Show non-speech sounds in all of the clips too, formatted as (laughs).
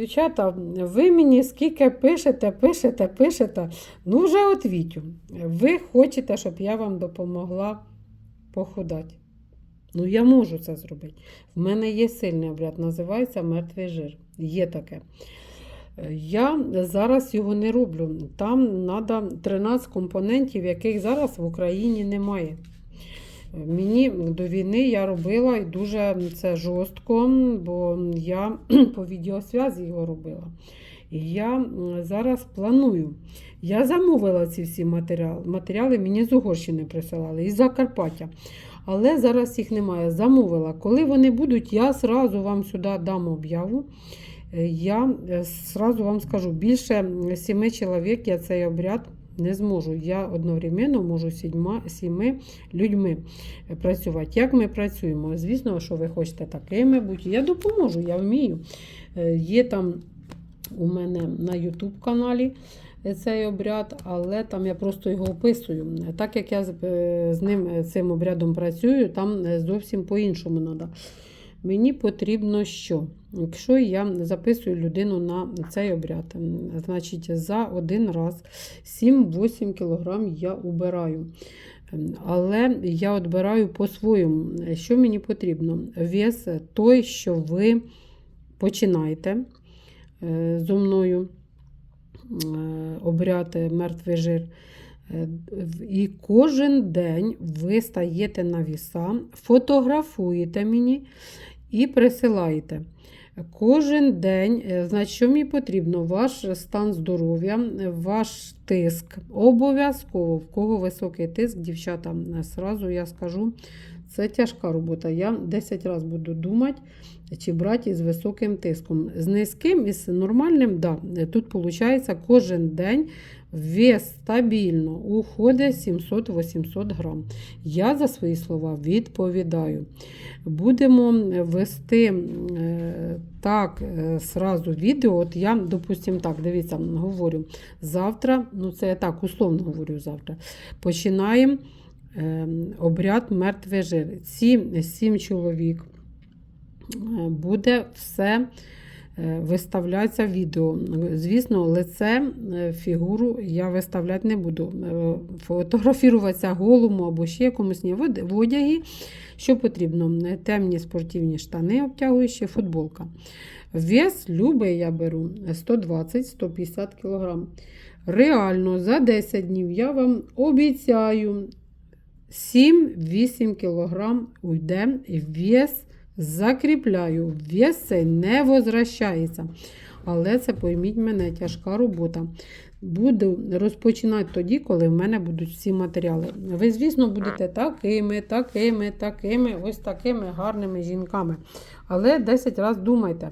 Дівчата, ви мені скільки пишете, пишете, пишете. Ну, вже от Вітю. Ви хочете, щоб я вам допомогла похудати. Ну, я можу це зробити. В мене є сильний обряд, називається мертвий жир. Є таке. Я зараз його не роблю. Там треба 13 компонентів, яких зараз в Україні немає. Мені до війни я робила дуже це жорстко, бо я (clears throat) по відеосвязі його робила. І я зараз планую. Я замовила ці всі матеріали. Матеріали мені з Угорщини присилали із Закарпаття. Але зараз їх немає. Замовила. Коли вони будуть, я сразу вам сюди дам об'яву. Е, Я е, сразу вам скажу, більше сіми чоловік я цей обряд не зможу. Я одновременно можу сіми людьми е, працювати. Як ми працюємо? Звісно, що ви хочете такими бути. Я допоможу, я вмію. Е, Є там у мене на YouTube каналі е, цей обряд, але там я просто його описую. Так як я з- ним цим обрядом працюю, там зовсім по-іншому треба. Мені потрібно що? Якщо я записую людину на цей обряд, значить за один раз 7-8 кг я убираю. Але я відбираю по-своєму. Що мені потрібно? Вес той, що ви починаєте е, зо мною е, обряд мертвий жир. Е, І кожен день ви стаєте на віса, фотографуєте мені і присилаєте. Кожен день, е, значить, що мені потрібно? Ваш стан здоров'я, ваш тиск. Обов'язково, в кого високий тиск, дівчата, сразу я скажу, це тяжка робота. Я 10 разів буду думати, чи брати із високим тиском. З низьким і нормальним, да, тут виходить кожен день вес стабільно уходить 700-800 грам. Я за свої слова відповідаю. Будемо вести е, так е, сразу відео. От я, допустим, так, дивіться, говорю, завтра, ну це я так условно говорю завтра, починаємо е, обряд мертвий жир. Сім чоловік буде все е, виставлятися в відео. Звісно, лице, е, фігуру я виставляти не буду. Е, Фотографіруватися голому або ще якомусь в одягі. Що потрібно? Темні спортивні штани обтягуючі, футболка. Вес любий я беру 120-150 кг. Реально за 10 днів я вам обіцяю 7-8 кг уйде вес закріпляю. Вес цей не возвращається. Але це, пойміть мене, тяжка робота. Буду розпочинати тоді, коли в мене будуть всі матеріали. Ви, звісно, будете такими, такими, такими, ось такими гарними жінками. Але 10 разів думайте,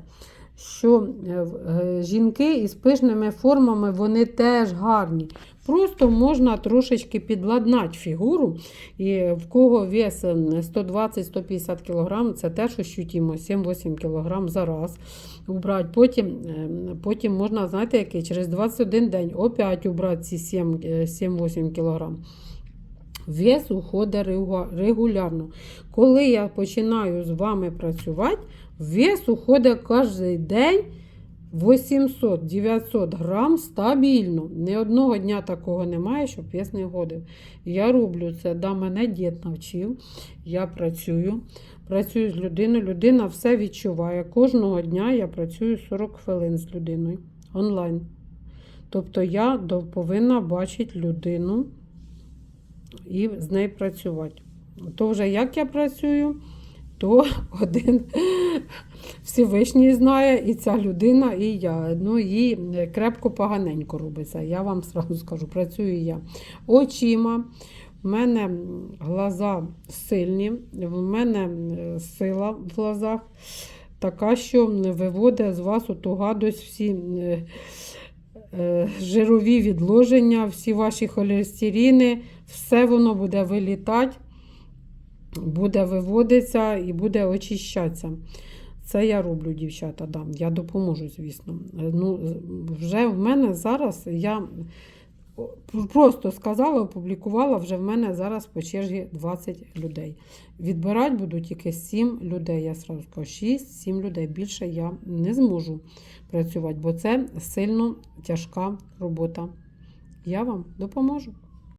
що е, е, жінки із пишними формами вони теж гарні. Просто можна трошечки підладнати фігуру. І в кого вес ем, 120-150 кг, це теж ощутимо 7-8 кг за раз убрати. Потім, ем, потім можна, знаєте, який, через 21 день опять убрати ці 7, е, 7-8 кг. Вес уходить регулярно. Коли я починаю з вами працювати, вес уходить кожен день 800-900 грам стабільно. Ні одного дня такого немає, щоб вес не ходив. Я роблю це, да, мене дід навчив. Я працюю. Працюю з людиною. Людина все відчуває. Кожного дня я працюю 40 хвилин з людиною онлайн. Тобто я повинна бачити людину і з нею працювати. То вже як я працюю, то (laughs) один Всевишній знає, і ця людина, і я. Ну, їй крепко поганенько робиться. Я вам сразу скажу, працюю я очима. В мене глаза сильні, в мене е, сила в глазах така, що виводить з вас оту гадость всі е, е, жирові відложення, всі ваші холестерини, все воно буде вилітати, буде виводитися і буде очищатися. Це я роблю, дівчата, да. я допоможу, звісно. Е, Ну, вже в мене зараз я Просто сказала, опублікувала, вже в мене зараз по черзі 20 людей. Відбирати буду тільки 7 людей. Я сразу скажу, 6-7 людей. Більше я не зможу працювати, бо це сильно тяжка робота. Я вам допоможу.